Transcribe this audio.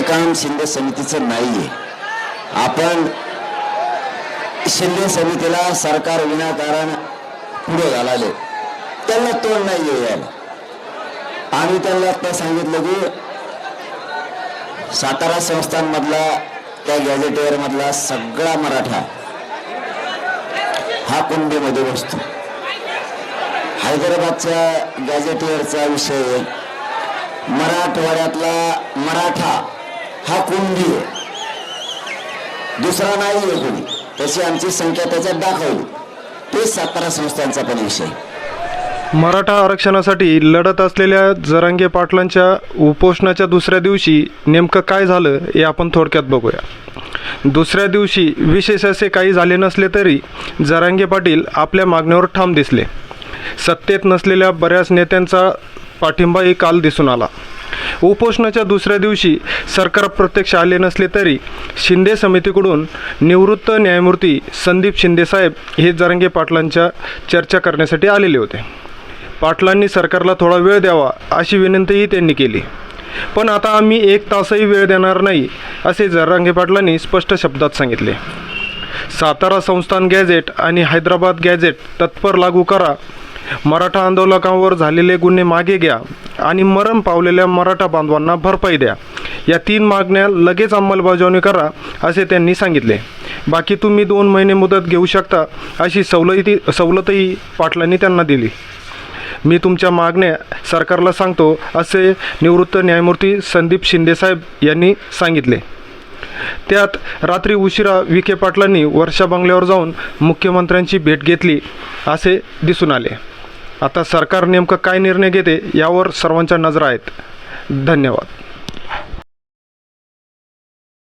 काही काम शिंदे समितीचं नाहीये. आपण शिंदे समितीला सरकार विनाकारण पुढे घालाले त्यांना तोंड नाही यायला. आम्ही त्यांना आता सांगितलं की सातारा संस्थांमधला त्या गॅझेटेअर मधला सगळा मराठा हा कुंडीमध्ये बसतो. हैदराबादच्या गॅझेटेअरचा विषय मराठवाड्यातला मराठा कुंडी. आहे दुसरा नाही आहे तशी आमची संख्या त्याच्यात दाखवली. ते सातारा संस्थांचा पण विषय. मराठा आरक्षणासाठी लढत असलेल्या जरांगे पाटलांच्या उपोषणाच्या दुसऱ्या दिवशी नेमकं काय झालं हे आपण थोडक्यात बघूया. दुसऱ्या दिवशी विशेष असे काही झाले नसले तरी जरांगे पाटील आपल्या मागण्यावर ठाम दिसले. सत्तेत नसलेल्या बऱ्याच नेत्यांचा पाठिंबाही काल दिसून आला. उपोषणाच्या दुसऱ्या दिवशी सरकार प्रत्यक्ष आले नसले तरी शिंदे समितीकडून निवृत्त न्यायमूर्ती संदीप शिंदेसाहेब हे जरांगे पाटलांच्या चर्चा करण्यासाठी आलेले होते. पाटलांनी सरकारला थोडा वेळ द्यावा अशी विनंतीही त्यांनी केली. पण आता आम्ही एक तासही वेळ देणार नाही असे जरांगे पाटलांनी स्पष्ट शब्दात सांगितले. सातारा संस्थान गॅझेट आणि हैदराबाद गॅझेट तत्पर लागू करा मराठा आंदोलकांवर झालेले गुन्हे मागे घ्या आणि मरण पावलेल्या मराठा बांधवांना भरपाई द्या. या तीन मागण्या लगेच अंमलबजावणी करा असे त्यांनी सांगितले. बाकी तुम्ही दोन महिने मुदत घेऊ शकता अशी सवलती सवलतही पाटलांनी त्यांना दिली. मी तुमच्या मागण्या सरकारला सांगतो असे निवृत्त न्यायमूर्ती संदीप शिंदेसाहेब यांनी सांगितले. त्यात रात्री उशिरा विखे पाटलांनी वर्षा बंगल्यावर जाऊन मुख्यमंत्र्यांची भेट घेतली असे दिसून आले. आता सरकार नेमकं काय निर्णय घेते यावर सर्वांच्या नजरा आहेत. धन्यवाद.